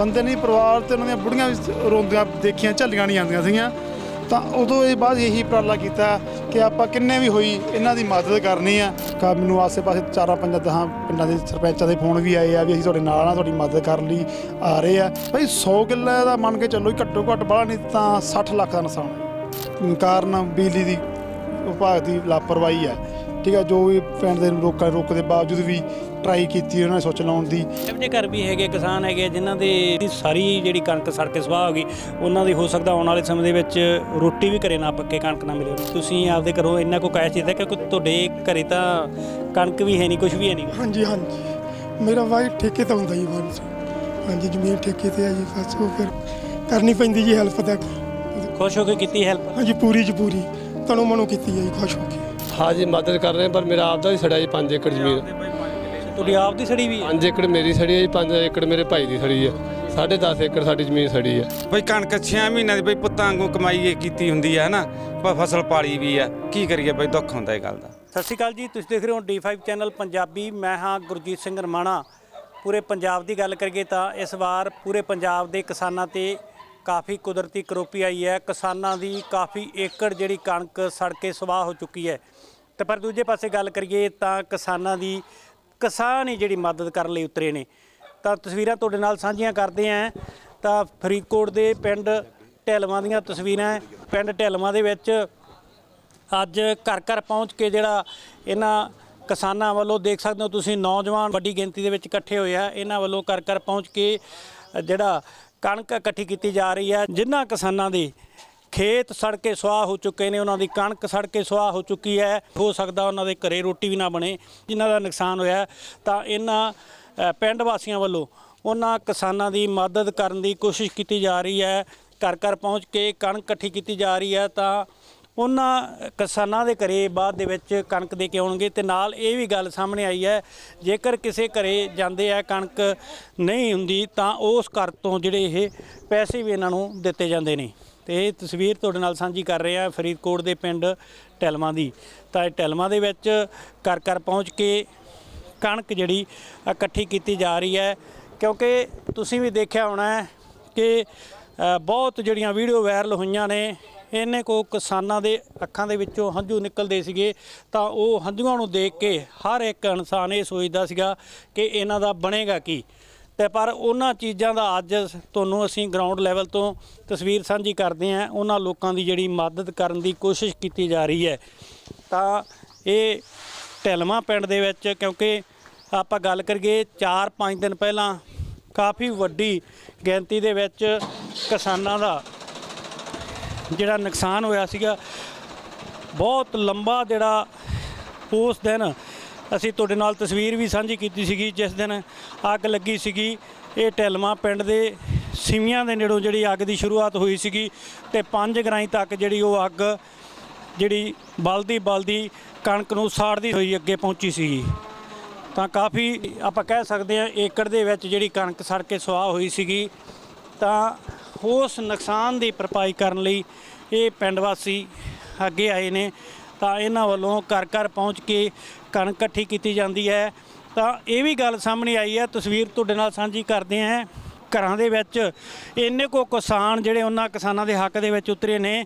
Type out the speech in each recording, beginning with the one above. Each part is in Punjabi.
ਬੰਦੇ ਨਹੀਂ ਪਰਿਵਾਰ ਤੇ ਉਹਨਾਂ ਦੀਆਂ ਬੁੜੀਆਂ ਵੀ ਰੋਂਦੀਆਂ ਦੇਖੀਆਂ ਝੱਲੀਆਂ ਨਹੀਂ ਆਉਂਦੀਆਂ ਸੀਗੀਆਂ। ਤਾਂ ਉਦੋਂ ਇਹ ਬਾਅਦ ਇਹੀ ਉਪਰਾਲਾ ਕੀਤਾ ਕਿ ਆਪਾਂ ਕਿੰਨੇ ਵੀ ਹੋਈ ਇਹਨਾਂ ਦੀ ਮਦਦ ਕਰਨੀ ਆ। ਕਾ ਮੈਨੂੰ ਆਸੇ-ਪਾਸੇ ਚਾਰਾਂ ਪੰਜਾਂ ਦਹਾਂ ਪਿੰਡਾਂ ਦੇ ਸਰਪੰਚਾਂ ਦੇ ਫੋਨ ਵੀ ਆਏ ਆ ਵੀ ਅਸੀਂ ਤੁਹਾਡੇ ਨਾਲ ਆ ਤੁਹਾਡੀ ਮਦਦ ਕਰਨ ਲਈ ਆ ਰਹੇ ਆ। ਭਾਈ 100 ਕਿੱਲੇ ਦਾ ਮੰਨ ਕੇ ਚੱਲੋ ਜੀ, ਘੱਟੋ ਘੱਟ ਬਾਹਲਾ ਨਹੀਂ ਤਾਂ 60 ਲੱਖ ਦਾ ਨੁਕਸਾਨ ਕਾਰਨ ਬਿਜਲੀ ਦੀ ਵਿਭਾਗ ਦੀ ਲਾਪਰਵਾਹੀ ਹੈ। ਠੀਕ ਹੈ ਜੋ ਵੀ ਪਿੰਡ ਦੇ ਲੋਕਾਂ ਰੋਕ ਦੇ ਬਾਵਜੂਦ ਵੀ ਟਰਾਈ ਕੀਤੀ ਉਹਨਾਂ ਨੇ ਸੁੱਚ ਲਾਉਣ ਦੀ। ਇਹੋ ਜਿਹੇ ਘਰ ਵੀ ਹੈਗੇ ਕਿਸਾਨ ਹੈਗੇ ਜਿਨ੍ਹਾਂ ਦੇ ਦੀ ਸਾਰੀ ਜਿਹੜੀ ਕਣਕ ਸੜ ਕੇ ਸੁਆਹ ਹੋ ਗਈ ਉਹਨਾਂ ਦੀ ਹੋ ਸਕਦਾ ਆਉਣ ਵਾਲੇ ਸਮੇਂ ਦੇ ਵਿੱਚ ਰੋਟੀ ਵੀ ਘਰੇ ਨਾ ਪੱਕੇ ਕਣਕ ਨਾ ਮਿਲੇ। ਤੁਸੀਂ ਆਪਦੇ ਘਰੋਂ ਇੰਨਾ ਕੋ ਕੈਸ਼ ਦਿੱਤਾ ਕਿਉਂਕਿ ਤੁਹਾਡੇ ਘਰੇ ਤਾਂ ਕਣਕ ਵੀ ਹੈ ਨਹੀਂ ਕੁਝ ਵੀ ਹੈ ਨਹੀਂ। ਹਾਂਜੀ ਹਾਂਜੀ। ਮੇਰਾ ਵਾਈ ਠੇਕੇ ਤੇ ਹੁੰਦਾ ਜੀ ਵਾਂਸ ਹਾਂਜੀ ਜ਼ਮੀਨ ਠੇਕੇ ਤੇ ਆ ਜੀ ਬਸ ਉਹ ਫਿਰ ਕਰਨੀ ਪੈਂਦੀ ਜੀ ਹੈਲਪ ਤਾਂ। ਖੁਸ਼ ਹੋ ਕੇ ਕੀਤੀ ਹੈਲਪ ਹਾਂਜੀ ਪੂਰੀ ਚ ਪੂਰੀ। ਤਣੋ ਮਨੋ ਕੀਤੀ ਹੈ ਜੀ ਖੁਸ਼ ਹੋ ਕੇ। ਹਾਂ ਜੀ ਮਦਦ ਕਰ ਰਹੇ ਹਾਂ, ਪਰ ਮੇਰਾ ਆਪਦਾ ਹੀ ਸੜਿਆ ਜੀ 5 ਏਕੜ ਜ਼ਮੀਨ। ਤੁਹਾਡੀ ਆਪ ਦੀ ਸੜੀ ਵੀ ਹੈ? 5 ਏਕੜ ਮੇਰੀ ਸੜੀ ਹੈ ਜੀ 5 ਏਕੜ ਮੇਰੇ ਭਾਈ ਦੀ ਸੜੀ ਹੈ। 10.5 ਏਕੜ ਸਾਡੀ ਜ਼ਮੀਨ ਸੜੀ ਹੈ। ਬਈ ਕਣਕ 6 ਮਹੀਨਿਆਂ ਦੀ ਬਈ ਪੁੱਤਾਂ ਵਾਂਗੂ ਕਮਾਈ ਇਹ ਕੀਤੀ ਹੁੰਦੀ ਹੈ ਨਾ ਪ- ਫਸਲ ਪਾਲੀ ਵੀ ਆ ਕੀ ਕਰੀਏ ਬਈ ਦੁੱਖ ਹੁੰਦਾ ਇਹ ਗੱਲ ਦਾ। ਸਤਿ ਸ਼੍ਰੀ ਅਕਾਲ ਜੀ ਤੁਸੀਂ ਦੇਖ ਰਹੇ ਹੋ D5 ਚੈਨਲ ਪੰਜਾਬੀ। ਮੈਂ ਹਾਂ ਗੁਰਜੀਤ ਸਿੰਘ ਰਮਾਣਾ। ਪੂਰੇ ਪੰਜਾਬ ਦੀ ਗੱਲ ਕਰੀਏ ਤਾਂ ਇਸ ਵਾਰ ਪੂਰੇ ਪੰਜਾਬ ਦੇ ਕਿਸਾਨਾਂ ਤੇ ਕਾਫੀ ਕੁਦਰਤੀ ਕਰੋਪੀ ਆਈ ਹੈ। ਕਿਸਾਨਾਂ ਦੀ ਕਾਫੀ ਏਕੜ ਜਿਹੜੀ ਕਣਕ ਸੜ ਕੇ ਸਵਾਹ ਹੋ ਚੁੱਕੀ ਹੈ। ਤੇ ਪਰ ਦੂਜੇ ਪਾਸੇ ਗੱਲ ਕਰੀਏ ਤਾਂ ਕਿਸਾਨਾਂ ਦੀ ਕਿਸਾਨ ਹੀ ਜਿਹੜੀ ਮਦਦ ਕਰਨ ਲਈ ਉਤਰੇ ਨੇ। ਤਾਂ ਤਸਵੀਰਾਂ ਤੁਹਾਡੇ ਨਾਲ ਸਾਂਝੀਆਂ ਕਰਦੇ ਆਂ। ਤਾਂ ਫਰੀਦਕੋਟ ਦੇ ਪਿੰਡ ਢਿਲਵਾਂ ਦੀਆਂ ਤਸਵੀਰਾਂ ਪਿੰਡ ਢਿਲਵਾਂ ਦੇ ਵਿੱਚ ਅੱਜ ਘਰ ਘਰ ਪਹੁੰਚ ਕੇ ਜਿਹੜਾ ਇਹਨਾਂ ਕਿਸਾਨਾਂ ਵੱਲੋਂ ਦੇਖ ਸਕਦੇ ਹੋ ਤੁਸੀਂ ਨੌਜਵਾਨ ਵੱਡੀ ਗਿਣਤੀ ਦੇ ਵਿੱਚ ਇਕੱਠੇ ਹੋਏ ਆ। ਇਹਨਾਂ ਵੱਲੋਂ ਘਰ ਘਰ ਪਹੁੰਚ ਕੇ ਜਿਹੜਾ ਕਣਕ ਇਕੱਠੀ ਕੀਤੀ ਜਾ ਰਹੀ ਹੈ ਜਿਨ੍ਹਾਂ ਕਿਸਾਨਾਂ ਦੇ ਖੇਤ ਸੜ ਕੇ ਸੁਆਹ ਹੋ ਚੁੱਕੇ ਨੇ, ਉਹਨਾਂ ਦੀ ਕਣਕ ਸੜ ਕੇ ਸੁਆਹ ਹੋ ਚੁੱਕੀ ਹੈ। ਹੋ ਸਕਦਾ ਉਹਨਾਂ ਦੇ ਘਰੇ ਰੋਟੀ ਵੀ ਨਾ ਬਣੇ, ਜਿਨ੍ਹਾਂ ਦਾ ਨੁਕਸਾਨ ਹੋਇਆ ਤਾਂ ਇਹਨਾਂ ਪਿੰਡ ਵਾਸੀਆਂ ਵੱਲੋਂ ਉਹਨਾਂ ਕਿਸਾਨਾਂ ਦੀ ਮਦਦ ਕਰਨ ਦੀ ਕੋਸ਼ਿਸ਼ ਕੀਤੀ ਜਾ ਰਹੀ ਹੈ। ਘਰ ਘਰ ਪਹੁੰਚ ਕੇ ਕਣਕ ਇਕੱਠੀ ਕੀਤੀ ਜਾ ਰਹੀ ਹੈ ਤਾਂ ਉਹਨਾਂ ਕਿਸਾਨਾਂ ਦੇ ਘਰੇ ਬਾਅਦ ਦੇ ਵਿੱਚ ਕਣਕ ਦੇ ਕੇ ਆਉਣਗੇ ਤੇ ਨਾਲ ਇਹ ਵੀ ਗੱਲ ਸਾਹਮਣੇ ਆਈ ਹੈ, ਜੇਕਰ ਕਿਸੇ ਘਰੇ ਜਾਂਦੇ ਆ ਕਣਕ ਨਹੀਂ ਹੁੰਦੀ ਤਾਂ ਉਸ ਘਰ ਤੋਂ ਜਿਹੜੇ ਇਹ ਪੈਸੇ ਵੀ ਇਹਨਾਂ ਨੂੰ ਦਿੱਤੇ ਜਾਂਦੇ ਨੇ। ਤੇ ਇਹ ਤਸਵੀਰ ਤੁਹਾਡੇ ਨਾਲ ਸਾਂਝੀ ਕਰ ਰਿਹਾ ਫਰੀਦਕੋਟ ਦੇ ਪਿੰਡ ਟੈਲਮਾ ਦੀ। ਤਾਂ ਇਹ ਟੈਲਮਾ ਦੇ ਵਿੱਚ ਘਰ ਘਰ ਪਹੁੰਚ ਕੇ ਕਣਕ ਜਿਹੜੀ ਇਕੱਠੀ ਕੀਤੀ ਜਾ ਰਹੀ ਹੈ। ਕਿਉਂਕਿ ਤੁਸੀਂ ਵੀ ਦੇਖਿਆ ਹੋਣਾ ਕਿ ਬਹੁਤ ਜਿਹੜੀਆਂ ਵੀਡੀਓ ਵਾਇਰਲ ਹੋਈਆਂ ਨੇ ਇਹਨੇ ਕੋ ਕਿਸਾਨਾਂ ਦੇ ਅੱਖਾਂ ਦੇ ਵਿੱਚੋਂ ਹੰਝੂ ਨਿਕਲਦੇ ਸੀਗੇ। ਤਾਂ ਉਹ ਹੰਝੂਆਂ ਨੂੰ ਦੇਖ ਕੇ ਹਰ ਇੱਕ ਇਨਸਾਨ ਇਹ ਸੋਚਦਾ ਸੀਗਾ ਕਿ ਇਹਨਾਂ ਦਾ ਬਣੇਗਾ ਕੀ। ਤੇ ਪਰ ਉਹਨਾਂ ਚੀਜ਼ਾਂ ਦਾ ਅੱਜ ਤੁਹਾਨੂੰ ਅਸੀਂ ਗਰਾਊਂਡ ਲੈਵਲ ਤੋਂ ਤਸਵੀਰ ਸਾਂਝੀ ਕਰਦੇ ਹਾਂ। ਉਹਨਾਂ ਲੋਕਾਂ ਦੀ ਜਿਹੜੀ ਮਦਦ ਕਰਨ ਦੀ ਕੋਸ਼ਿਸ਼ ਕੀਤੀ ਜਾ ਰਹੀ ਹੈ। ਤਾਂ ਇਹ ਢਿਲਮਾ ਪਿੰਡ ਦੇ ਵਿੱਚ ਕਿਉਂਕਿ ਆਪਾਂ ਗੱਲ ਕਰੀਏ 4-5 ਦਿਨ ਪਹਿਲਾਂ ਕਾਫੀ ਵੱਡੀ ਗਿਣਤੀ ਦੇ ਵਿੱਚ ਕਿਸਾਨਾਂ ਦਾ ਜਿਹੜਾ ਨੁਕਸਾਨ ਹੋਇਆ ਸੀਗਾ। ਬਹੁਤ ਲੰਬਾ ਜਿਹੜਾ ਉਸ ਦਿਨ ਅਸੀਂ ਤੁਹਾਡੇ ਨਾਲ ਤਸਵੀਰ ਵੀ ਸਾਂਝੀ ਕੀਤੀ ਸੀਗੀ, ਜਿਸ ਦਿਨ ਅੱਗ ਲੱਗੀ ਸੀਗੀ, ਇਹ ਟੈਲਮਾ ਪਿੰਡ ਦੇ ਸਿਵੀਆਂ ਦੇ ਨੇੜੋਂ ਜਿਹੜੀ ਅੱਗ ਦੀ ਸ਼ੁਰੂਆਤ ਹੋਈ ਸੀਗੀ ਤੇ 5 ਗਰਾਈ ਤੱਕ ਜਿਹੜੀ ਉਹ ਅੱਗ ਜਿਹੜੀ ਬਲਦੀ ਬਲਦੀ ਕਣਕ ਨੂੰ ਸਾੜਦੀ ਹੋਈ ਅੱਗੇ ਪਹੁੰਚੀ ਸੀਗੀ। ਤਾਂ ਕਾਫੀ ਆਪਾਂ ਕਹਿ ਸਕਦੇ ਹਾਂ, ਏਕੜ ਦੇ ਵਿੱਚ ਜਿਹੜੀ ਕਣਕ ਸੜ ਕੇ ਸੁਆਹ ਹੋਈ ਸੀਗੀ, ਤਾਂ ਉਸ ਨੁਕਸਾਨ ਦੀ ਭਰਪਾਈ ਕਰਨ ਲਈ ਇਹ ਪਿੰਡ ਵਾਸੀ ਅੱਗੇ ਆਏ ਨੇ। ਤਾਂ ਇਹਨਾਂ ਵੱਲੋਂ ਘਰ ਘਰ ਪਹੁੰਚ ਕੇ ਕਣਕ ਇਕੱਠੀ ਕੀਤੀ ਜਾਂਦੀ ਹੈ। ਤਾਂ ਇਹ ਵੀ ਗੱਲ ਸਾਹਮਣੇ ਆਈ ਹੈ। ਤਸਵੀਰ ਤੁਹਾਡੇ ਨਾਲ ਸਾਂਝੀ ਕਰਦੇ ਹਾਂ। ਘਰਾਂ ਦੇ ਵਿੱਚ ਇੰਨੇ ਕੋ ਕਿਸਾਨ ਜਿਹੜੇ ਉਹਨਾਂ ਕਿਸਾਨਾਂ ਦੇ ਹੱਕ ਦੇ ਵਿੱਚ ਉਤਰੇ ਨੇ,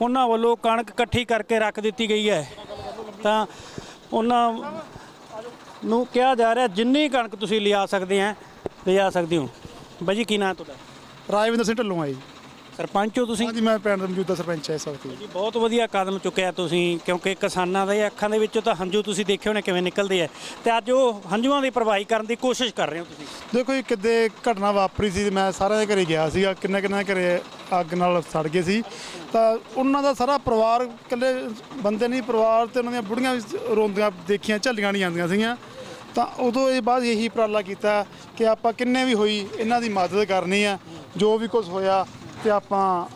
ਉਹਨਾਂ ਵੱਲੋਂ ਕਣਕ ਇਕੱਠੀ ਕਰਕੇ ਰੱਖ ਦਿੱਤੀ ਗਈ ਹੈ। ਤਾਂ ਉਹਨਾਂ ਨੂੰ ਕਿਹਾ ਜਾ ਰਿਹਾ, ਜਿੰਨੀ ਕਣਕ ਤੁਸੀਂ ਲਿਆ ਸਕਦੇ ਆ ਲਿਆ ਸਕਦੇ ਹੋ। ਬਾਈ ਜੀ, ਕੀ ਨਾਂ ਤੁਹਾਡਾ? ਰਾਜਵਿੰਦਰ ਸਿੰਘ ਢੱਲੋਂ ਜੀ। ਸਰਪੰਚ ਹੋ ਤੁਸੀਂ? ਹਾਂਜੀ ਮੈਂ ਪਿੰਡ ਦਾ ਮੌਜੂਦਾ ਸਰਪੰਚ ਐ ਇਸ ਵਕਤ ਜੀ। ਬਹੁਤ ਵਧੀਆ ਕਦਮ ਚੁੱਕਿਆ ਤੁਸੀਂ ਕਿਉਂਕਿ ਕਿਸਾਨਾਂ ਦੇ ਅੱਖਾਂ ਦੇ ਵਿੱਚੋਂ ਤਾਂ ਹੰਝੂ ਤੁਸੀਂ ਦੇਖੇ ਹੋਣੇ ਕਿਵੇਂ ਨਿਕਲਦੇ ਆ। ਤੇ ਅੱਜ ਉਹ ਹੰਝੂਆਂ ਦੀ ਭਰਵਾਈ ਕਰਨ ਦੀ ਕੋਸ਼ਿਸ਼ ਕਰ ਰਹੇ ਹੋ ਤੁਸੀਂ? ਦੇਖੋ ਜੀ ਕਿੱਦੇ ਘਟਨਾ ਵਾਪਰੀ ਸੀ ਮੈਂ ਸਾਰਿਆਂ ਦੇ ਘਰੇ ਗਿਆ ਸੀਗਾ ਕਿੰਨਾ ਕਿੰਨਾ ਘਰੇ ਅੱਗ ਨਾਲ ਸੜ ਗਏ ਸੀ। ਤਾਂ ਉਹਨਾਂ ਦਾ ਸਾਰਾ ਪਰਿਵਾਰ ਇਕੱਲੇ ਬੰਦੇ ਨਹੀਂ ਪਰਿਵਾਰ ਤੇ ਉਹਨਾਂ ਦੀਆਂ ਬੁੜੀਆਂ ਵੀ ਰੋਂਦੀਆਂ ਦੇਖੀਆਂ ਝੱਲੀਆਂ ਨਹੀਂ ਜਾਂਦੀਆਂ ਸੀਗੀਆਂ। ਤਾਂ ਉਦੋਂ ਇਹ ਬਾਅਦ ਇਹੀ ਉਪਰਾਲਾ ਕੀਤਾ ਕਿ ਆਪਾਂ ਕਿੰਨੇ ਵੀ ਹੋਈ ਇਹਨਾਂ ਦੀ ਮਦਦ ਕਰਨੀ ਆ ਜੋ ਵੀ ਕੁਝ ਹੋਇਆ ਤੇ ਆਪਾਂ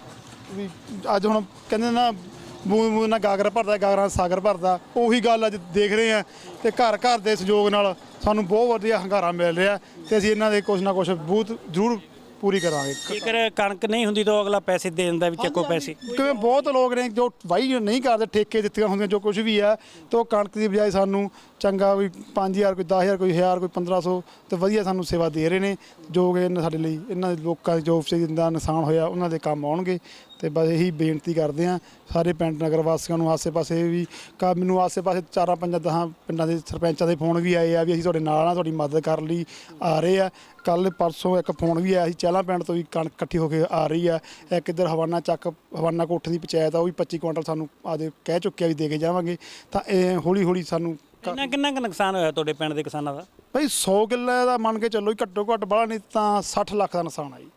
ਵੀ ਅੱਜ ਹੁਣ ਕਹਿੰਦੇ ਨਾ ਬੂੰਦ ਬੂੰਦ ਨਾਲ ਗਾਗਰ ਭਰਦਾ, ਗਾਗਰਾਂ ਨਾਲ ਸਾਗਰ ਭਰਦਾ, ਉਹੀ ਗੱਲ ਅੱਜ ਦੇਖ ਰਹੇ ਆ ਤੇ ਘਰ ਘਰ ਦੇ ਸਹਿਯੋਗ ਨਾਲ ਸਾਨੂੰ ਬਹੁਤ ਵਧੀਆ ਹੰਗਾਰਾ ਮਿਲ ਰਿਹਾ ਤੇ ਅਸੀਂ ਇਹਨਾਂ ਦੇ ਕੁਝ ਨਾ ਕੁਝ ਬਹੁਤ ਜ਼ਰੂਰ ਪੂਰੀ ਕਰਾਂਗੇ। ਜੇਕਰ ਕਣਕ ਨਹੀਂ ਹੁੰਦੀ ਤਾਂ ਅਗਲਾ ਪੈਸੇ ਦੇ ਦਿੰਦਾ ਵੀ ਚੱਕੋ ਪੈਸੇ। ਕਿਵੇਂ ਬਹੁਤ ਲੋਕ ਨੇ ਜੋ ਵਾਹੀ ਨਹੀਂ ਕਰਦੇ ਠੇਕੇ ਦਿੱਤੀਆਂ ਹੁੰਦੀਆਂ ਜੋ ਕੁਝ ਵੀ ਹੈ ਤੇ ਉਹ ਕਣਕ ਦੀ ਬਜਾਏ ਸਾਨੂੰ ਚੰਗਾ ਵੀ 5000 ਕੋਈ 10000 ਕੋਈ 1000 ਕੋਈ 1500 ਤੇ ਵਧੀਆ ਸਾਨੂੰ ਸੇਵਾ ਦੇ ਰਹੇ ਨੇ ਜੋ ਕਿ ਇਹਨਾਂ ਸਾਡੇ ਲਈ ਇਹਨਾਂ ਦੇ ਲੋਕਾਂ ਦੇ ਜੋ ਫਸੇ ਦਾ ਨੁਕਸਾਨ ਹੋਇਆ ਉਹਨਾਂ ਦੇ ਕੰਮ ਆਉਣਗੇ। ਤੇ ਬਸ ਇਹੀ ਬੇਨਤੀ ਕਰਦੇ ਆ ਸਾਰੇ ਪਿੰਡ ਨਗਰ ਵਾਸੀਆਂ ਨੂੰ ਆਸੇ-ਪਾਸੇ ਵੀ ਕਾ ਮੈਨੂੰ ਆਸੇ-ਪਾਸੇ ਚਾਰਾਂ ਪੰਜਾਂ ਦਸਾਂ ਪਿੰਡਾਂ ਦੇ ਸਰਪੰਚਾਂ ਦੇ ਫੋਨ ਵੀ ਆਏ ਆ ਵੀ ਅਸੀਂ ਤੁਹਾਡੇ ਨਾਲ ਆ ਤੁਹਾਡੀ ਮਦਦ ਕਰਨ ਲਈ ਆ ਰਹੇ ਆ। ਕੱਲ ਪਰਸੋਂ ਇੱਕ ਫੋਨ ਵੀ ਆਇਆ ਸੀ ਚਹਿਲਾਂ ਪਿੰਡ ਤੋਂ ਵੀ ਕਣਕ ਇਕੱਠੀ ਹੋ ਕੇ ਆ ਰਹੀ ਆ। ਇੱਕ ਇੱਧਰ ਹਵਾਨਾ ਚੱਕ ਹਵਾਨਾ ਕੋਠ ਦੀ ਪੰਚਾਇਤ ਆ ਉਹ ਵੀ 25 ਕੁਇੰਟਲ ਸਾਨੂੰ ਆਦੇ ਕਹਿ ਚੁੱਕਿਆ ਵੀ ਦੇ ਕੇ ਜਾਵਾਂਗੇ। ਤਾਂ ਇਹ ਹੌਲੀ-ਹੌਲੀ ਸਾਨੂੰ ਕਿੰਨਾ ਕਿੰਨਾ ਕੁ ਨੁਕਸਾਨ ਹੋਇਆ ਤੁਹਾਡੇ ਪਿੰਡ ਦੇ ਕਿਸਾਨਾਂ ਦਾ? ਭਾਈ 100 ਕਿੱਲੇ ਦਾ ਮੰਨ ਕੇ ਚੱਲੋ ਘੱਟੋ ਘੱਟ ਬਾਹਲਾ ਨਹੀਂ ਤਾਂ 60 ਲੱਖ ਦਾ ਨੁਕਸਾਨ ਆ ਜੀ।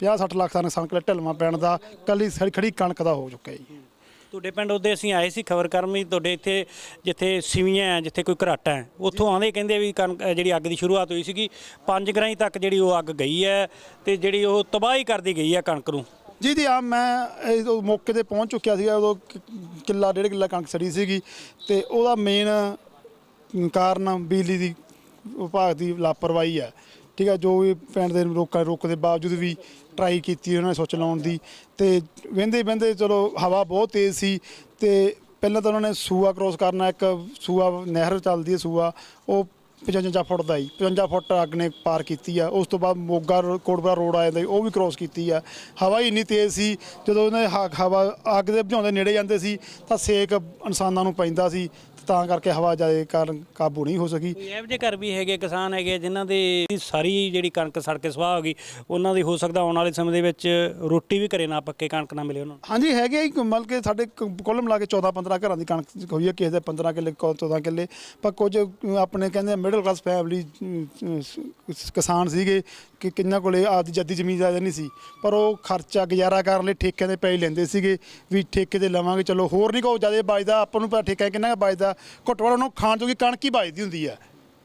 50-60 ਲੱਖ ਦਾ ਨੁਕਸਾਨ ਕਿੱਲੇ ਢਲਵਾਂ ਪੈਣ ਦਾ ਕੱਲੀ ਖੜੀ- ਖੜੀ ਕਣਕ ਦਾ ਹੋ ਚੁੱਕਿਆ ਜੀ। ਤੁਹਾਡੇ ਪਿੰਡ ਉਹਦੇ ਅਸੀਂ ਆਏ ਸੀ ਖਬਰ ਕਰਨ ਵੀ ਤੁਹਾਡੇ ਇੱਥੇ ਜਿੱਥੇ ਸਿਵੀਆਂ ਹੈ ਜਿੱਥੇ ਕੋਈ ਘਰਾਟਾ ਹੈ ਉੱਥੋਂ ਆਉਂਦੇ ਕਹਿੰਦੇ ਵੀ ਕਣਕ ਜਿਹੜੀ ਅੱਗ ਦੀ ਸ਼ੁਰੂਆਤ ਹੋਈ ਸੀਗੀ ਪੰਜ ਗਰਾਈ ਤੱਕ ਜਿਹੜੀ ਉਹ ਅੱਗ ਗਈ ਹੈ ਤੇ ਜਿਹੜੀ ਉਹ ਤਬਾਹੀ ਕਰਦੀ ਗਈ ਹੈ ਕਣਕ ਨੂੰ। ਜੀ ਜੀ ਆ ਮੈਂ ਉਦੋਂ ਮੌਕੇ ਤੇ ਪਹੁੰਚ ਚੁੱਕਿਆ ਸੀਗਾ ਉਦੋਂ ਕਿੱਲਾ ਡੇਢ ਕਿੱਲਾ ਕਣਕ ਸੜੀ ਸੀਗੀ ਤੇ ਉਹਦਾ ਮੇਨ ਕਾਰਨ ਬਿਜਲੀ ਦੀ ਵਿਭਾਗ ਦੀ ਲਾਪਰਵਾਹੀ ਹੈ। ਠੀਕ ਆ, ਜੋ ਵੀ ਪਿੰਡ ਦੇ ਰੋਕਾਂ ਰੋਕ ਦੇ ਬਾਵਜੂਦ ਵੀ ਟਰਾਈ ਕੀਤੀ ਉਹਨਾਂ ਨੇ ਸੁੱਚ ਲਾਉਣ ਦੀ। ਤੇ ਵਹਿੰਦੇ ਵਹਿੰਦੇ ਚਲੋ ਹਵਾ ਬਹੁਤ ਤੇਜ਼ ਸੀ ਤੇ ਪਹਿਲਾਂ ਤਾਂ ਉਹਨਾਂ ਨੇ ਸੂਆ ਕ੍ਰੋਸ ਕਰਨਾ, ਇੱਕ ਸੂਆ ਨਹਿਰ ਚੱਲਦੀ ਹੈ ਸੂਆ, ਉਹ 55 ਫੁੱਟ ਦਾ ਹੀ 55 ਫੁੱਟ ਅੱਗ ਨੇ ਪਾਰ ਕੀਤੀ ਆ। ਉਸ ਤੋਂ ਬਾਅਦ ਮੋਗਾ ਰੋ- ਕੋਟਪੁਰਾ ਰੋਡ ਆ ਜਾਂਦਾ ਉਹ ਵੀ ਕ੍ਰੋਸ ਕੀਤੀ ਆ। ਹਵਾ ਹੀ ਇੰਨੀ ਤੇਜ਼ ਸੀ, ਜਦੋਂ ਉਹਨਾਂ ਦੇ ਹ- ਹਵਾ ਅੱਗ ਦੇ ਬੁਝਾਉਂਦੇ ਨੇੜੇ ਜਾਂਦੇ ਸੀ, ਤਾਂ ਸੇਕ ਇਨਸਾਨਾਂ ਨੂੰ ਪੈਂਦਾ ਸੀ। ਤਾਂ ਕਰਕੇ ਹਵਾ ਜ਼ਿਆਦਾ ਕਾਰਨ ਕਾਬੂ ਨਹੀਂ ਹੋ ਸਕੀ। ਕੋਈ ਇਹੋ ਜਿਹੇ ਘਰ ਵੀ ਹੈਗੇ ਕਿਸਾਨ ਹੈਗੇ ਜਿਨ੍ਹਾਂ ਦੇ ਸਾਰੀ ਜਿਹੜੀ ਕਣਕ ਸੜ ਕੇ ਸਵਾਹ ਹੋ ਗਈ ਉਹਨਾਂ ਦੀ ਹੋ ਸਕਦਾ ਆਉਣ ਵਾਲੇ ਸਮੇਂ ਦੇ ਵਿੱਚ ਰੋਟੀ ਵੀ ਘਰੇ ਨਾ ਪੱਕੇ ਕਣਕ ਨਾ ਮਿਲੇ ਉਹਨਾਂ ਨੂੰ। ਹਾਂਜੀ ਹੈਗੇ ਹੀ ਮਤਲਬ ਕਿ ਸਾਡੇ ਕੁੱਲ ਮਿਲਾ ਕੇ 14 15 ਘਰਾਂ ਦੀ ਕਣਕ ਹੋਈ ਹੈ ਕਿਸੇ ਦੇ 15 ਕਿੱਲੇ ਕੋ 14 ਕਿੱਲੇ। ਪਰ ਕੁਝ ਆਪਣੇ ਕਹਿੰਦੇ ਮਿਡਲ ਕਲਾਸ ਫੈਮਿਲੀ ਕਿਸਾਨ ਸੀਗੇ ਕਿ ਕਿੰਨਾ ਕੋਲੇ ਆਪਦੀ ਜੱਦੀ ਜ਼ਮੀਨ ਜ਼ਿਆਦਾ ਨਹੀਂ ਸੀ। ਪਰ ਉਹ ਖਰਚਾ ਗੁਜ਼ਾਰਾ ਕਰਨ ਲਈ ਠੇਕੇ ਦੇ ਪੈਸੇ ਲੈਂਦੇ ਸੀਗੇ ਵੀ ਠੇਕੇ ਤੇ ਲਵਾਂਗੇ ਚਲੋ ਹੋਰ ਨਹੀਂ ਕੋ ਜ਼ਿਆਦਾ ਬਚਦਾ ਆਪਾਂ ਨੂੰ ਪਤਾ ਠੇਕਾ ਕਿੰਨਾ ਕੁ ਬਚਦਾ ਘੱਟੋ ਘੱਟ ਉਹਨੂੰ ਖਾਣ ਜੋਗੀ ਕਣਕ ਹੀ ਬਚਦੀ ਹੁੰਦੀ ਆ।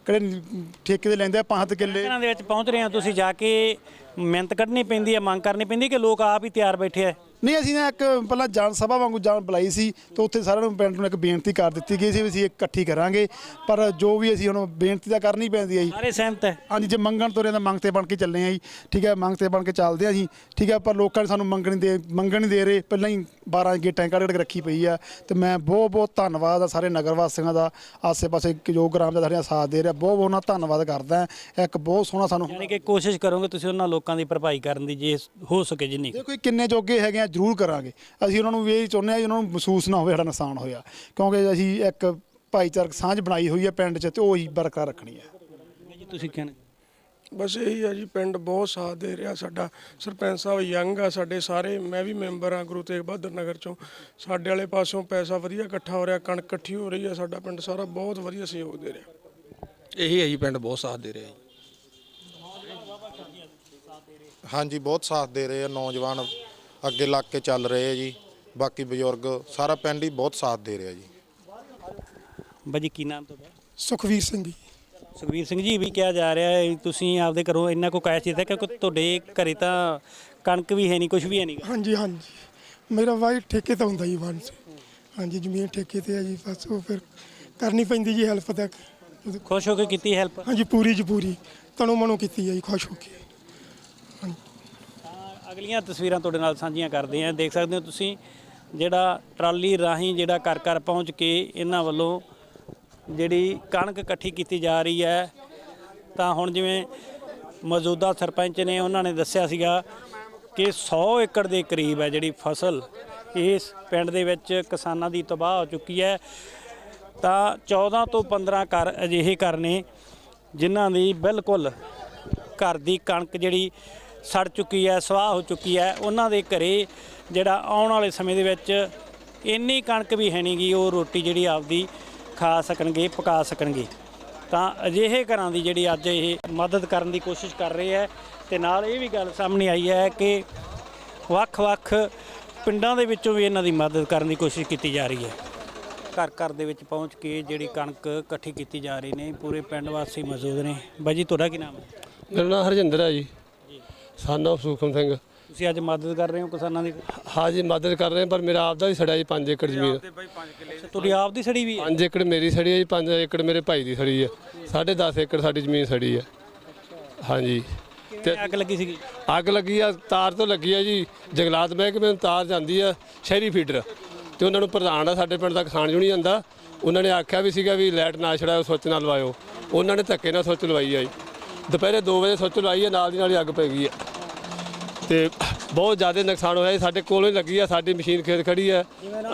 ਕਿਹੜੇ ਠੇਕੇ ਦੇ ਲੈਂਦੇ ਆ ਪੰਜ ਕਿੱਲੇ। ਘਰਾਂ ਦੇ ਵਿੱਚ ਪਹੁੰਚ ਰਹੇ ਆ ਤੁਸੀਂ, ਜਾ ਕੇ ਮਿਹਨਤ ਕੱਢਣੀ ਪੈਂਦੀ ਹੈ ਮੰਗ ਕਰਨੀ ਪੈਂਦੀ ਕਿ ਲੋਕ ਆਪ ਹੀ ਤਿਆਰ ਬੈਠੇ ਆ। ਨਹੀਂ ਅਸੀਂ ਨਾ ਇੱਕ ਪਹਿਲਾਂ ਜਾਣ ਸਭਾ ਵਾਂਗੂ ਜਾਣ ਬੁਲਾਈ ਸੀ ਤੇ ਉੱਥੇ ਸਾਰਿਆਂ ਨੂੰ ਪਿੰਡ ਨੂੰ ਇੱਕ ਬੇਨਤੀ ਕਰ ਦਿੱਤੀ ਗਈ ਸੀ ਵੀ ਅਸੀਂ ਇਕੱਠੀ ਕਰਾਂਗੇ। ਪਰ ਜੋ ਵੀ ਅਸੀਂ ਹੁਣ ਬੇਨਤੀ ਤਾਂ ਕਰਨੀ ਪੈਂਦੀ ਹੈ ਜੀ। ਸਾਰੇ ਸਹਿਮਤ ਹੈ। ਹਾਂਜੀ ਜੇ ਮੰਗਣ ਤੁਰੇ ਤਾਂ ਮੰਗ ਤੇ ਬਣ ਕੇ ਚੱਲੇ ਆ ਜੀ। ਠੀਕ ਹੈ ਮੰਗ ਤੇ ਬਣ ਕੇ ਚੱਲਦੇ ਆ ਜੀ। ਠੀਕ ਹੈ ਪਰ ਲੋਕਾਂ ਨੇ ਸਾਨੂੰ ਮੰਗਣ ਦੇ ਮੰਗਣ ਨਹੀਂ ਦੇ ਰਹੇ। ਪਹਿਲਾਂ ਹੀ 12 ਗੇਟਾਂ ਕੱਢ ਕੱਢ ਰੱਖੀ ਪਈ ਆ। ਤੇ ਮੈਂ ਬਹੁਤ ਬਹੁਤ ਧੰਨਵਾਦ ਆ ਸਾਰੇ ਨਗਰ ਵਾਸੀਆਂ ਦਾ ਆਸੇ-ਪਾਸੇ ਜੋ ਗ੍ਰਾਮ ਦਾ ਸਾਡਾ ਸਾਥ ਦੇ ਰਿਹਾ। ਬਹੁਤ ਬਹੁਤ ਉਹਨਾਂ ਧੰਨਵਾਦ ਕਰਦਾ ਹਾਂ। ਇੱਕ ਬਹੁਤ ਸੋਹਣਾ ਸਾਨੂੰ ਯਾਨੀ ਕਿ ਕੋਸ਼ਿਸ਼ ਕਰੋਗੇ ਤੁਸੀਂ ਉਹਨਾਂ ਲੋਕਾਂ ਦੀ ਭਰਪਾਈ ਕਰਨ ਦੀ ਜੇ ਹੋ ਸਕੇ ਜਿੰਨੀ ਕੋਈ ਕਿੰਨੇ ਜੋਗੇ ਹੈਗੇ ਆ ਜ਼ਰੂਰ ਕਰਾਂਗੇ। ਅਸੀਂ ਉਹਨਾਂ ਨੂੰ ਵੀ ਇਹ ਚਾਹੁੰਦੇ ਆ ਜੀ ਉਹਨਾਂ ਨੂੰ ਮਹਿਸੂਸ ਨਾ ਹੋਵੇ ਸਾਡਾ ਨੁਕਸਾਨ ਹੋਇਆ। ਕਿਉਂਕਿ ਅਸੀਂ ਇੱਕ ਭਾਈਚਾਰਕ ਸਾਂਝ ਬਣਾਈ ਹੋਈ ਹੈ ਪਿੰਡ 'ਚ ਤੇ ਉਹ ਹੀ ਬਰਕਰਾਰ ਰੱਖਣੀ ਹੈ। ਜੀ ਤੁਸੀਂ ਕਹਿਣਾ ਬਸ ਇਹੀ ਆ ਜੀ ਪਿੰਡ ਬਹੁਤ ਸਾਥ ਦੇ ਰਿਹਾ ਸਾਡਾ। ਸਰਪੰਚ ਸਾਹਿਬ ਯੰਗ ਆ ਸਾਡੇ ਸਾਰੇ ਮੈਂ ਵੀ ਮੈਂਬਰ ਆ ਗੁਰੂ ਤੇਗ ਬਹਾਦਰ ਨਗਰ ਚੋਂ। ਸਾਡੇ ਵਾਲੇ ਪਾਸੋਂ ਪੈਸਾ ਵਧੀਆ ਇਕੱਠਾ ਹੋ ਰਿਹਾ ਕਣਕ ਇਕੱਠੀ ਹੋ ਰਹੀ ਆ ਸਾਡਾ ਪਿੰਡ ਸਾਰਾ ਬਹੁਤ ਵਧੀਆ ਸਹਿਯੋਗ ਦੇ ਰਿਹਾ। ਇਹੀ ਹੈ ਜੀ ਪਿੰਡ ਬਹੁਤ ਸਾਥ ਦੇ ਰਿਹਾ ਜੀ। ਹਾਂਜੀ ਬਹੁਤ ਸਾਥ ਦੇ ਰਹੇ ਆ ਨੌਜਵਾਨ ਅੱਗੇ ਲੱਗ ਕੇ ਚੱਲ ਰਹੇ ਆ ਜੀ। ਬਾਕੀ ਬਜ਼ੁਰਗ ਸਾਰਾ ਪਿੰਡ ਹੀ ਬਹੁਤ ਸਾਥ ਦੇ ਰਿਹਾ ਜੀ। ਬਾਜੀ ਕੀ ਨਾਮ ਤੁਹਾਡਾ? ਸੁਖਵੀਰ ਸਿੰਘ ਜੀ। ਸੁਖਵੀਰ ਸਿੰਘ ਜੀ ਵੀ ਕਿਹਾ ਜਾ ਰਿਹਾ ਹੈ ਤੁਸੀਂ ਆਪਦੇ ਘਰੋਂ ਇੰਨਾ ਕੋ ਕੈਸ਼ ਦਿੱਤਾ ਕਿਉਂਕਿ ਤੁਹਾਡੇ ਘਰੇ ਤਾਂ ਕਣਕ ਵੀ ਹੈ ਨਹੀਂ ਕੁਝ ਵੀ ਹੈ ਨਹੀਂ। ਹਾਂਜੀ ਹਾਂਜੀ। ਮੇਰਾ ਵਾਈ ਠੇਕੇ ਤਾਂ ਹੁੰਦਾ ਜੀ ਵਾਹਨ ਸੀ ਹਾਂਜੀ ਜ਼ਮੀਨ ਠੇਕੇ ਤੇ ਆ ਜੀ ਬਸ ਉਹ ਫਿਰ ਕਰਨੀ ਪੈਂਦੀ ਜੀ ਹੈਲਪ ਤੱਕ। ਖੁਸ਼ ਹੋ ਕੇ ਕੀਤੀ ਹੈਲਪ ਹਾਂਜੀ ਪੂਰੀ ਜੀ ਪੂਰੀ। ਤਣੋ ਮਨੋ ਕੀਤੀ ਆ ਜੀ ਖੁਸ਼ ਹੋ ਕੇ। ਤਾਂ ਅਗਲੀਆਂ ਤਸਵੀਰਾਂ ਤੁਹਾਡੇ ਨਾਲ ਸਾਂਝੀਆਂ ਕਰਦੇ ਹਾਂ। ਦੇਖ ਸਕਦੇ ਹੋ ਤੁਸੀਂ ਜਿਹੜਾ ਟਰਾਲੀ ਰਾਹੀਂ ਜਿਹੜਾ ਘਰ ਘਰ ਪਹੁੰਚ ਕੇ ਇਹਨਾਂ ਵੱਲੋਂ ਜਿਹੜੀ ਕਣਕ ਇਕੱਠੀ ਕੀਤੀ ਜਾ ਰਹੀ ਹੈ। ਤਾਂ ਹੁਣ ਜਿਵੇਂ ਮੌਜੂਦਾ ਸਰਪੰਚ ਨੇ ਉਹਨਾਂ ਨੇ ਦੱਸਿਆ ਸੀਗਾ ਕਿ 100 ਏਕੜ ਦੇ ਕਰੀਬ ਹੈ ਜਿਹੜੀ ਫਸਲ ਇਸ ਪਿੰਡ ਦੇ ਵਿੱਚ ਕਿਸਾਨਾਂ ਦੀ ਤਬਾਹ ਹੋ ਚੁੱਕੀ ਹੈ। ਤਾਂ 14 ਤੋਂ 15 ਘਰ ਅਜਿਹੇ ਘਰ ਨੇ ਜਿਨ੍ਹਾਂ ਦੀ ਬਿਲਕੁਲ ਘਰ ਦੀ ਕਣਕ ਜਿਹੜੀ ਸੜ ਚੁੱਕੀ ਹੈ, ਸਵਾਹ ਹੋ ਚੁੱਕੀ ਹੈ, ਉਹਨਾਂ ਦੇ ਘਰੇ ਜਿਹੜਾ ਆਉਣ ਵਾਲੇ ਸਮੇਂ ਦੇ ਵਿੱਚ ਇੰਨੀ ਕਣਕ ਵੀ ਹੈ ਨਹੀਂਗੀ ਉਹ ਰੋਟੀ ਜਿਹੜੀ ਆਪਦੀ ਖਾ ਸਕਣਗੇ, ਪਕਾ ਸਕਣਗੇ। ਤਾਂ ਅਜਿਹੇ ਘਰਾਂ ਦੀ ਜਿਹੜੀ ਅੱਜ ਇਹ ਮਦਦ ਕਰਨ ਦੀ ਕੋਸ਼ਿਸ਼ ਕਰ ਰਹੇ ਹੈ ਤੇ ਨਾਲ ਇਹ ਵੀ ਗੱਲ ਸਾਹਮਣੇ ਆਈ ਹੈ ਕਿ ਵੱਖ-ਵੱਖ ਪਿੰਡਾਂ ਦੇ ਵਿੱਚੋਂ ਵੀ ਇਹਨਾਂ ਦੀ ਮਦਦ ਕਰਨ ਦੀ ਕੋਸ਼ਿਸ਼ ਕੀਤੀ ਜਾ ਰਹੀ ਹੈ। ਘਰ ਘਰ ਦੇ ਵਿੱਚ ਪਹੁੰਚ ਕੇ ਜਿਹੜੀ ਕਣਕ ਇਕੱਠੀ ਕੀਤੀ ਜਾ ਰਹੀ ਨੇ, ਪੂਰੇ ਪਿੰਡ ਵਾਸੀ ਮੌਜੂਦ ਨੇ। ਬਾਈ ਜੀ, ਤੁਹਾਡਾ ਕੀ ਨਾਮ ਹੈ? ਮੇਰਾ ਨਾਮ ਹਰਜਿੰਦਰ ਹੈ ਜੀ। Of ਸੁਖਮ ਸਿੰਘ। ਤੁਸੀਂ ਅੱਜ ਮਦਦ ਕਰ ਰਹੇ ਹੋ ਕਿਸਾਨਾਂ ਦੀ? ਹਾਂ ਜੀ ਮਦਦ ਕਰ ਰਹੇ ਹਾਂ, ਪਰ ਮੇਰਾ ਆਪਦਾ ਵੀ ਸੜਿਆ ਜੀ 5 ਏਕੜ ਜ਼ਮੀਨ। ਤੁਹਾਡੀ ਆਪ ਦੀ ਸੜੀ ਵੀ ਹੈ? 5 ਏਕੜ ਮੇਰੀ ਸੜੀ ਹੈ ਜੀ 5 ਏਕੜ ਮੇਰੇ ਭਾਈ ਦੀ ਸੜੀ ਹੈ। ਸਾਢੇ 10 ਏਕੜ ਸਾਡੀ ਜ਼ਮੀਨ ਸੜੀ ਹੈ। ਹਾਂਜੀ ਕਿਵੇਂ ਅੱਗ ਲੱਗੀ ਸੀਗੀ? ਅੱਗ ਲੱਗੀ ਆ ਤਾਰ ਤੋਂ ਲੱਗੀ ਆ ਜੀ। ਜੰਗਲਾਤ ਮਹਿਕਮੇ ਨੂੰ ਤਾਰ ਜਾਂਦੀ ਆ ਸ਼ਹਿਰੀ ਫੀਡਰ। ਤੇ ਉਹਨਾਂ ਨੂੰ ਪ੍ਰਧਾਨ ਆ ਸਾਡੇ ਪਿੰਡ ਦਾ ਕਿਸਾਨ ਯੂਨੀਅਨ ਦਾ। ਉਹਨਾਂ ਨੇ ਆਖਿਆ ਵੀ ਸੀਗਾ ਵੀ ਲਾਈਟ ਨਾ ਛੜਾਓ ਸੁੱਚ ਨਾ ਲਵਾਇਓ। ਉਹਨਾਂ ਨੇ ਧੱਕੇ ਨਾਲ ਸੁੱਚ ਲਵਾਈ ਆ ਜੀ। ਦੁਪਹਿਰੇ 2 ਵਜੇ ਸੁੱਚ ਲਵਾਈ ਆ ਨਾਲ ਦੀ ਨਾਲ ਹੀ ਅੱਗ ਪੈ ਗਈ ਆ ਤੇ ਬਹੁਤ ਜ਼ਿਆਦਾ ਨੁਕਸਾਨ ਹੋਇਆ ਜੀ ਸਾਡੇ ਕੋਲੋਂ ਹੀ ਲੱਗੀ ਆ ਸਾਡੀ ਮਸ਼ੀਨ ਖੇਤ ਖੜੀ ਆ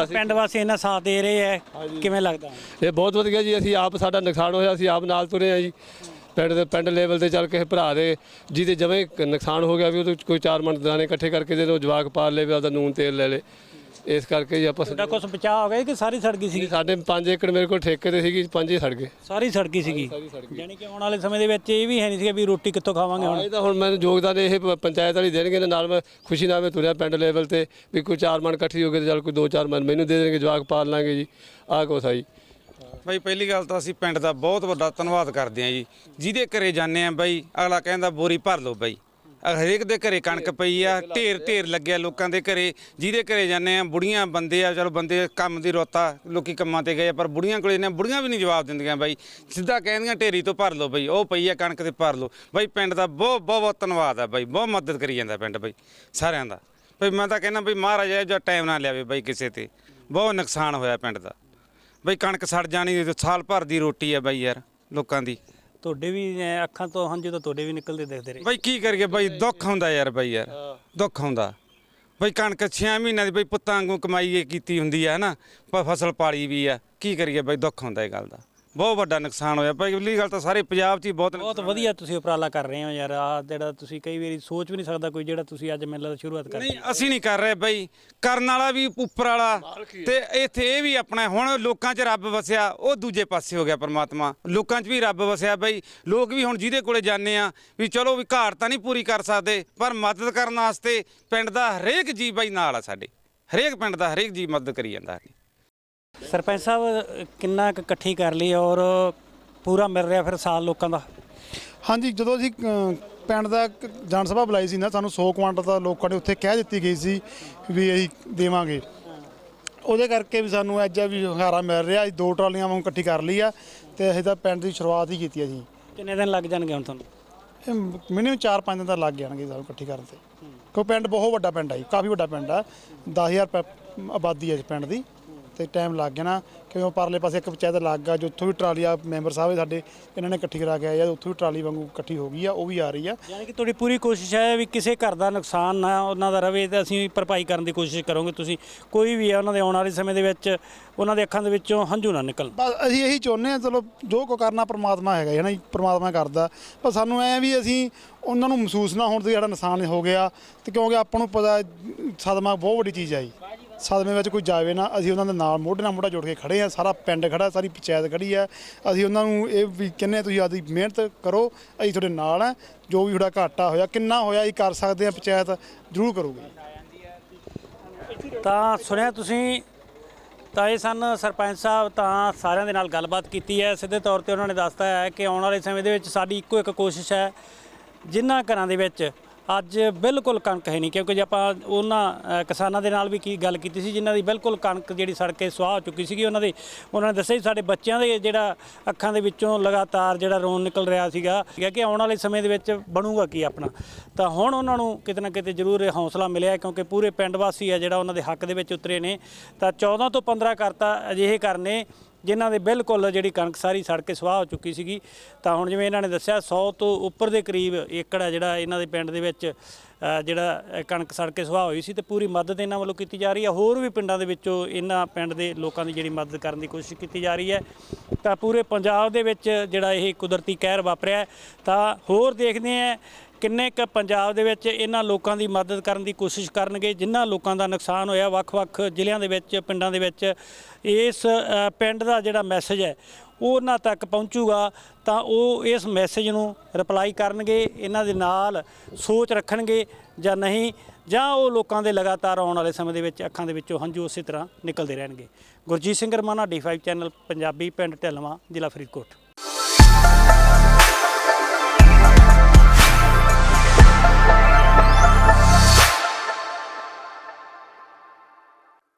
ਪਿੰਡ ਵਾਸੀ ਇਹਨਾਂ ਸਾਥ ਦੇ ਰਹੇ ਹੈ ਕਿਵੇਂ ਲੱਗਦਾ? ਇਹ ਬਹੁਤ ਵਧੀਆ ਜੀ ਅਸੀਂ ਆਪ ਸਾਡਾ ਨੁਕਸਾਨ ਹੋਇਆ ਅਸੀਂ ਆਪ ਨਾਲ ਤੁਰੇ ਆ ਜੀ। ਪਿੰਡ ਦੇ ਪਿੰਡ ਲੈਵਲ ਤੇ ਚੱਲ ਕੇ ਭਰਾ ਦੇ ਜਿਹਦੇ ਜਵੇਂ ਨੁਕਸਾਨ ਹੋ ਗਿਆ ਵੀ ਉਹਦੇ ਕੋਈ ਚਾਰ ਮਣ ਦਾਣੇ ਇਕੱਠੇ ਕਰਕੇ ਦੇ ਦੋ ਜਵਾਕ ਪਾਲ ਲਵੇ ਉਹਦਾ ਨੂਨ ਤੇਲ ਲੈ ਲੇ ਇਸ ਕਰਕੇ ਜੀ ਆਪਾਂ ਤੁਹਾਡਾ ਕੁਝ ਬਚਾਅ ਹੋ ਗਿਆ ਕਿ ਸਾਰੀ ਸੜ ਗਈ ਸੀਗੀ? ਸਾਡੇ 5 ਏਕੜ ਮੇਰੇ ਕੋਲ ਠੇਕੇ ਤੇ ਸੀਗੀ ਪੰਜੇ ਸੜ ਗਏ। ਸਾਰੀ ਸੜ ਗਈ ਸੀਗੀ? ਯਾਨੀ ਕਿ ਆਉਣ ਵਾਲੇ ਸਮੇਂ ਦੇ ਵਿੱਚ ਇਹ ਵੀ ਹੈ ਨਹੀਂ ਸੀਗਾ ਵੀ ਰੋਟੀ ਕਿੱਥੋਂ ਖਾਵਾਂਗੇ ਹੁਣ? ਇਹ ਤਾਂ ਹੁਣ ਮੈਨੂੰ ਯੋਗਦਾਨ ਇਹ ਪ- ਪੰਚਾਇਤ ਵਾਲੀ ਦੇਣਗੇ ਤੇ ਨਾਲ ਮੈਂ ਖੁਸ਼ੀ ਨਾਲ ਮੈਂ ਤੁਰਿਆ ਪਿੰਡ ਲੈਵਲ ਤੇ ਵੀ ਕੋਈ ਚਾਰ ਮਣ ਇਕੱਠੀ ਹੋ ਗਏ ਤੇ ਚੱਲ ਕੋਈ ਦੋ ਚਾਰ ਮਣ ਮੈਨੂੰ ਦੇ ਦੇਣਗੇ ਜਵਾਕ ਪਾਲ ਲਾਂਗੇ ਜੀ। ਆਹ ਕੁਛ ਆ ਜੀ। ਬਾਈ ਪਹਿਲੀ ਗੱਲ ਤਾਂ ਅਸੀਂ ਪਿੰਡ ਦਾ ਬਹੁਤ ਵੱਡਾ ਧੰਨਵਾਦ ਕਰਦੇ ਹਾਂ ਜੀ। ਜਿਹਦੇ ਘਰੇ ਜਾਂਦੇ ਆ ਬਾਈ ਅਗਲਾ ਕਹਿੰਦਾ ਬੋਰੀ ਭਰ ਲਓ ਬਾਈ। ਹਰੇਕ ਦੇ ਘਰੇ ਕਣਕ ਪਈ ਆ ਢੇਰ ਢੇਰ ਲੱਗਿਆ ਲੋਕਾਂ ਦੇ ਘਰੇ ਜਿਹਦੇ ਘਰੇ ਜਾਂਦੇ ਆ ਬੁੜੀਆਂ ਬੰਦੇ ਆ ਚਲੋ ਬੰਦੇ ਕੰਮ ਦੀ ਰੋਤਾ ਲੋਕੀ ਕੰਮਾਂ ਤੇ ਗਏ ਆ, ਪਰ ਬੁੜੀਆਂ ਕੋਲੇ ਨੇ ਬੁੜੀਆਂ ਵੀ ਨਹੀਂ ਜਵਾਬ ਦਿੰਦੀਆਂ ਬਾਈ। ਸਿੱਧਾ ਕਹਿੰਦੀਆਂ ਢੇਰੀ ਤੋਂ ਭਰ ਲਓ ਬਾਈ ਉਹ ਪਈ ਆ ਕਣਕ ਤੇ ਭਰ ਲਓ। ਬਾਈ ਪਿੰਡ ਦਾ ਬਹੁਤ ਬਹੁਤ ਬਹੁਤ ਧੰਨਵਾਦ ਆ ਬਾਈ ਬਹੁਤ ਮਦਦ ਕਰੀ ਜਾਂਦਾ ਪਿੰਡ ਬਾਈ ਸਾਰਿਆਂ ਦਾ। ਬਈ ਮੈਂ ਤਾਂ ਕਹਿੰਦਾ ਬਈ ਮਹਾਰਾਜ ਇਹ ਜੋ ਟਾਈਮ ਨਾ ਲਿਆਵੇ ਬਾਈ ਕਿਸੇ ਤੇ ਬਹੁਤ ਨੁਕਸਾਨ ਹੋਇਆ ਪਿੰਡ ਦਾ। ਬਈ ਕਣਕ ਸੜ ਜਾਣੀ ਤੇ ਸਾਲ ਭਰ ਦੀ ਰੋਟੀ ਆ ਬਾਈ ਯਾਰ ਲੋਕਾਂ ਦੀ। ਤੁਹਾਡੇ ਵੀ ਐਂ ਅੱਖਾਂ ਤੋਂ ਹੰਝੂ ਤਾਂ ਤੁਹਾਡੇ ਵੀ ਨਿਕਲਦੇ ਦਿਖਦੇ ਰਹੇ। ਬਈ ਕੀ ਕਰੀਏ ਬਈ ਦੁੱਖ ਹੁੰਦਾ ਯਾਰ ਬਈ ਯਾਰ ਦੁੱਖ ਹੁੰਦਾ। ਬਈ ਕਣਕ 6 ਮਹੀਨਿਆਂ ਦੀ ਬਈ ਪੁੱਤਾਂ ਵਾਂਗੂ ਕਮਾਈ ਇਹ ਕੀਤੀ ਹੁੰਦੀ ਆ ਹਨਾ ਪ- ਫਸਲ ਪਾਲੀ ਵੀ ਆ। ਕੀ ਕਰੀਏ ਬਈ ਦੁੱਖ ਹੁੰਦਾ ਇਹ ਗੱਲ ਦਾ। ਬਹੁਤ ਵੱਡਾ ਨੁਕਸਾਨ ਹੋਇਆ। ਬਈ ਅਗਲੀ ਗੱਲ ਤਾਂ ਸਾਰੇ ਪੰਜਾਬ 'ਚ ਹੀ ਬਹੁਤ ਬਹੁਤ ਵਧੀਆ ਤੁਸੀਂ ਉਪਰਾਲਾ ਕਰ ਰਹੇ ਹੋ ਯਾਰ। ਆ ਜਿਹੜਾ ਤੁਸੀਂ ਕਈ ਵਾਰੀ ਸੋਚ ਵੀ ਨਹੀਂ ਸਕਦਾ ਕੋਈ ਜਿਹੜਾ ਤੁਸੀਂ ਅੱਜ ਮੈਨੂੰ ਲੱਗਦਾ ਸ਼ੁਰੂਆਤ ਕਰ ਨਹੀਂ ਅਸੀਂ ਨਹੀਂ ਕਰ ਰਹੇ ਬਈ। ਕਰਨ ਵਾਲਾ ਵੀ ਉੱਪਰ ਵਾਲਾ। ਤੇ ਇੱਥੇ ਇਹ ਵੀ ਆਪਣਾ ਹੁਣ ਲੋਕਾਂ 'ਚ ਰੱਬ ਵਸਿਆ ਉਹ ਦੂਜੇ ਪਾਸੇ ਹੋ ਗਿਆ ਪਰਮਾਤਮਾ। ਲੋਕਾਂ 'ਚ ਵੀ ਰੱਬ ਵਸਿਆ ਬਈ। ਲੋਕ ਵੀ ਹੁਣ ਜਿਹਦੇ ਕੋਲੇ ਜਾਂਦੇ ਆ ਵੀ ਚਲੋ ਵੀ ਘਾਟ ਤਾਂ ਨਹੀਂ ਪੂਰੀ ਕਰ ਸਕਦੇ ਪਰ ਮਦਦ ਕਰਨ ਵਾਸਤੇ ਪਿੰਡ ਦਾ ਹਰੇਕ ਜੀ ਬਈ ਨਾਲ ਆ ਸਾਡੇ। ਹਰੇਕ ਪਿੰਡ ਦਾ ਹਰੇਕ ਜੀ ਮਦਦ ਕਰੀ ਜਾਂਦਾ ਸਾਡੀ। ਸਰਪੰਚ ਸਾਹਿਬ ਕਿੰਨਾ ਕੁ ਇਕੱਠੀ ਕਰ ਲਈ ਔਰ ਪੂਰਾ ਮਿਲ ਰਿਹਾ ਫਿਰ ਸਾਲ ਲੋਕਾਂ ਦਾ? ਹਾਂਜੀ ਜਦੋਂ ਅਸੀਂ ਅ, ਪਿੰਡ ਦਾ ਇੱਕ ਜਨ ਸਭਾ ਬੁਲਾਈ ਸੀ ਨਾ ਸਾਨੂੰ 100 ਕੁਆਂਟਲ ਤਾਂ ਲੋਕਾਂ ਨੇ ਉੱਥੇ ਕਹਿ ਦਿੱਤੀ ਗਈ ਸੀ ਵੀ ਅਸੀਂ ਦੇਵਾਂਗੇ। ਉਹਦੇ ਕਰਕੇ ਵੀ ਸਾਨੂੰ ਅੱਜ ਵੀ ਹੰਗਾਰਾ ਮਿਲ ਰਿਹਾ ਅਸੀਂ ਦੋ ਟਰਾਲੀਆਂ ਵਾਂਗ ਇਕੱਠੀ ਕਰ ਲਈ ਆ ਤੇ ਅਸੀਂ ਤਾਂ ਪਿੰਡ ਦੀ ਸ਼ੁਰੂਆਤ ਹੀ ਕੀਤੀ ਆ ਜੀ। ਕਿੰਨੇ ਦਿਨ ਲੱਗ ਜਾਣਗੇ ਹੁਣ ਤੁਹਾਨੂੰ? ਇਹ ਮਿਨੀਮਮ 4-5 ਦਿਨ ਤਾਂ ਲੱਗ ਜਾਣਗੇ ਸਾਨੂੰ ਇਕੱਠੀ ਕਰਨ ਤੇ। ਕਿਉਂ ਪਿੰਡ ਬਹੁਤ ਵੱਡਾ ਪਿੰਡ ਆ ਜੀ ਕਾਫੀ ਵੱਡਾ ਪਿੰਡ ਆ 10000 ਪ- ਆਬਾਦੀ ਹੈ ਇਸ ਪਿੰਡ ਦੀ। ਤੇ ਟਾਈਮ ਲੱਗ ਗਿਆ ਨਾ ਕਿਉਂ ਪਰਲੇ ਪਾਸੇ ਇੱਕ ਪੰਚਾਇਤ ਲੱਗ ਗਿਆ ਜੋ ਉੱਥੋਂ ਵੀ ਟਰਾਲੀ ਆ ਮੈਂਬਰ ਸਾਹਿਬ ਸਾਡੇ ਇਹਨਾਂ ਨੇ ਇਕੱਠੀ ਕਰਾ ਕੇ ਆਏ ਆ ਉੱਥੋਂ ਵੀ ਟਰਾਲੀ ਵਾਂਗੂ ਇਕੱਠੀ ਹੋ ਗਈ ਆ ਉਹ ਵੀ ਆ ਰਹੀ ਆ। ਯਾਨੀ ਕਿ ਤੁਹਾਡੀ ਪੂਰੀ ਕੋਸ਼ਿਸ਼ ਹੈ ਵੀ ਕਿਸੇ ਘਰ ਦਾ ਨੁਕਸਾਨ ਨਾ ਉਹਨਾਂ ਦਾ ਰਵੇ ਤੇ ਅਸੀਂ ਭਰਪਾਈ ਕਰਨ ਦੀ ਕੋਸ਼ਿਸ਼ ਕਰੋਗੇ। ਤੁਸੀਂ ਕੋਈ ਵੀ ਹੈ ਉਹਨਾਂ ਦੇ ਆਉਣ ਵਾਲੇ ਸਮੇਂ ਦੇ ਵਿੱਚ ਉਹਨਾਂ ਦੇ ਅੱਖਾਂ ਦੇ ਵਿੱਚੋਂ ਹੰਝੂ ਨਾ ਨਿਕਲਣ। ਬਸ ਅਸੀਂ ਇਹੀ ਚਾਹੁੰਦੇ ਆ ਚਲੋ ਜੋ ਕੋ ਕਰਨਾ ਪ੍ਰਮਾਤਮਾ ਹੈਗਾ ਹੈ ਨਾ ਪ੍ਰਮਾਤਮਾ ਕਰਦਾ। ਪਰ ਸਾਨੂੰ ਐ ਵੀ ਅਸੀਂ ਉਹਨਾਂ ਨੂੰ ਮਹਿਸੂਸ ਨਾ ਹੋਣ ਤੇ ਸਾਡਾ ਨੁਕਸਾਨ ਹੋ ਗਿਆ ਤੇ ਕਿਉਂਕਿ ਆਪਾਂ ਨੂੰ ਪਤਾ ਸਦਮਾ ਬਹੁਤ ਵੱਡੀ ਚੀਜ਼ ਆ ਜੀ। ਸਦਮੇ ਵਿੱਚ ਕੋਈ ਜਾਵੇ ਨਾ, ਅਸੀਂ ਉਹਨਾਂ ਦੇ ਨਾਲ ਮੋਢੇ ਨਾਲ ਮੋਢਾ ਜੋੜ ਕੇ ਖੜੇ ਆ, ਸਾਰਾ ਪਿੰਡ ਖੜਾ, ਸਾਰੀ ਪੰਚਾਇਤ ਖੜੀ ਆ। ਅਸੀਂ ਉਹਨਾਂ ਨੂੰ ਇਹ ਵੀ ਕਹਿੰਦੇ ਤੁਸੀਂ ਆਦੀ ਮਿਹਨਤ ਕਰੋ, ਅਸੀਂ ਤੁਹਾਡੇ ਨਾਲ ਆ। ਜੋ ਵੀ ਤੁਹਾਡਾ ਘਾਟਾ ਹੋਇਆ, ਕਿੰਨਾ ਹੋਇਆ, ਅਸੀਂ ਕਰ ਸਕਦੇ ਆ, ਪੰਚਾਇਤ ਜ਼ਰੂਰ ਕਰੂਗੀ। ਤਾਂ ਸੁਣਿਆ ਤੁਸੀਂ, ਤਾਂ ਇਹ ਸਨ ਸਰਪੰਚ ਸਾਹਿਬ, ਤਾਂ ਸਾਰਿਆਂ ਦੇ ਨਾਲ ਗੱਲਬਾਤ ਕੀਤੀ ਹੈ। ਸਿੱਧੇ ਤੌਰ ਤੇ ਉਹਨਾਂ ਨੇ ਦੱਸਤਾ ਹੈ ਕਿ ਆਉਣ ਵਾਲੇ ਸਮੇਂ ਦੇ ਵਿੱਚ ਸਾਡੀ ਇੱਕੋ ਇੱਕ ਕੋਸ਼ਿਸ਼ ਹੈ, ਜਿਨ੍ਹਾਂ ਘਰਾਂ ਦੇ ਵਿੱਚ ਅੱਜ ਬਿਲਕੁਲ ਕਣਕ ਹੈ ਨਹੀਂ, ਕਿਉਂਕਿ ਜੇ ਆਪਾਂ ਉਹਨਾਂ ਕਿਸਾਨਾਂ ਦੇ ਨਾਲ ਵੀ ਕੀ ਗੱਲ ਕੀਤੀ ਸੀ, ਜਿਨ੍ਹਾਂ ਦੀ ਬਿਲਕੁਲ ਕਣਕ ਜਿਹੜੀ ਸੜ ਕੇ ਸੁਆਹ ਹੋ ਚੁੱਕੀ ਸੀਗੀ, ਉਹਨਾਂ ਦੇ, ਉਹਨਾਂ ਨੇ ਦੱਸਿਆ ਸੀ ਸਾਡੇ ਬੱਚਿਆਂ ਦੇ ਜਿਹੜਾ ਅੱਖਾਂ ਦੇ ਵਿੱਚੋਂ ਲਗਾਤਾਰ ਜਿਹੜਾ ਰੋਣ ਨਿਕਲ ਰਿਹਾ ਸੀਗਾ ਕਿ ਆਉਣ ਵਾਲੇ ਸਮੇਂ ਦੇ ਵਿੱਚ ਬਣੂਗਾ ਕੀ ਆਪਣਾ। ਤਾਂ ਹੁਣ ਉਹਨਾਂ ਨੂੰ ਕਿਤੇ ਨਾ ਕਿਤੇ ਜ਼ਰੂਰ ਇਹ ਹੌਸਲਾ ਮਿਲਿਆ, ਕਿਉਂਕਿ ਪੂਰੇ ਪਿੰਡ ਵਾਸੀ ਆ ਜਿਹੜਾ ਉਹਨਾਂ ਦੇ ਹੱਕ ਦੇ ਵਿੱਚ ਉਤਰੇ ਨੇ। ਤਾਂ 14 ਤੋਂ 15 ਕਰਤਾ ਅਜਿਹੇ ਕਰਨੇ ਜਿਨ੍ਹਾਂ ਦੇ ਬਿਲਕੁਲ ਜਿਹੜੀ ਕਣਕ ਸਾਰੀ ਸੜ ਕੇ ਸੁਆਹ ਹੋ ਚੁੱਕੀ ਸੀਗੀ, ਤਾਂ ਹੁਣ ਜਿਵੇਂ ਇਹਨਾਂ ਨੇ ਦੱਸਿਆ 100 ਤੋਂ ਉੱਪਰ ਦੇ ਕਰੀਬ ਏਕੜ ਹੈ ਜਿਹੜਾ ਇਹਨਾਂ ਦੇ ਪਿੰਡ ਦੇ ਵਿੱਚ ਜਿਹੜਾ ਕਣਕ ਸੜ ਕੇ ਸੁਆਹ ਹੋਈ ਸੀ ਤੇ ਪੂਰੀ ਮਦਦ ਇਹਨਾਂ ਵੱਲੋਂ ਕੀਤੀ ਜਾ ਰਹੀ ਹੈ। ਹੋਰ ਵੀ ਪਿੰਡਾਂ ਦੇ ਵਿੱਚੋਂ ਇਹਨਾਂ ਪਿੰਡ ਦੇ ਲੋਕਾਂ ਦੀ ਜਿਹੜੀ ਮਦਦ ਕਰਨ ਦੀ ਕੋਸ਼ਿਸ਼ ਕੀਤੀ ਜਾ ਰਹੀ ਹੈ। ਤਾਂ ਪੂਰੇ ਪੰਜਾਬ ਦੇ ਵਿੱਚ ਜਿਹੜਾ ਇਹ ਕੁਦਰਤੀ ਕਹਿਰ ਵਾਪਰਿਆ ਤਾਂ ਹੋਰ ਦੇਖਦੇ ਹਾਂ ਕਿੰਨੇ ਕ ਪੰਜਾਬ ਦੇ ਵਿੱਚ ਇਹਨਾਂ ਲੋਕਾਂ ਦੀ ਮਦਦ ਕਰਨ ਦੀ ਕੋਸ਼ਿਸ਼ ਕਰਨਗੇ, ਜਿਨ੍ਹਾਂ ਲੋਕਾਂ ਦਾ ਨੁਕਸਾਨ ਹੋਇਆ ਵੱਖ-ਵੱਖ ਜ਼ਿਲ੍ਹਿਆਂ ਦੇ ਵਿੱਚ, ਪਿੰਡਾਂ ਦੇ ਵਿੱਚ, ਇਸ ਪਿੰਡ ਦਾ ਜਿਹੜਾ ਮੈਸੇਜ ਹੈ, ਉਹ ਉਹਨਾਂ ਤੱਕ ਪਹੁੰਚੂਗਾ, ਤਾਂ ਉਹ ਇਸ ਮੈਸੇਜ ਨੂੰ ਰਿਪਲਾਈ ਕਰਨਗੇ, ਇਹਨਾਂ ਦੇ ਨਾਲ ਸੋਚ ਰੱਖਣਗੇ ਜਾਂ ਨਹੀਂ, ਜਾਂ ਉਹ ਲੋਕਾਂ ਦੇ ਲਗਾਤਾਰ ਆਉਣ ਵਾਲੇ ਸਮੇਂ ਦੇ ਵਿੱਚ ਅੱਖਾਂ ਦੇ ਵਿੱਚੋਂ ਹੰਝੂ ਉਸੇ ਤਰ੍ਹਾਂ ਨਿਕਲਦੇ ਰਹਿਣਗੇ। Gurjeet Singh Ramana D five channel Punjabi ਪਿੰਡ ਢਲਵਾ, ਜ਼ਿਲ੍ਹਾ ਫਰੀਦਕੋਟ।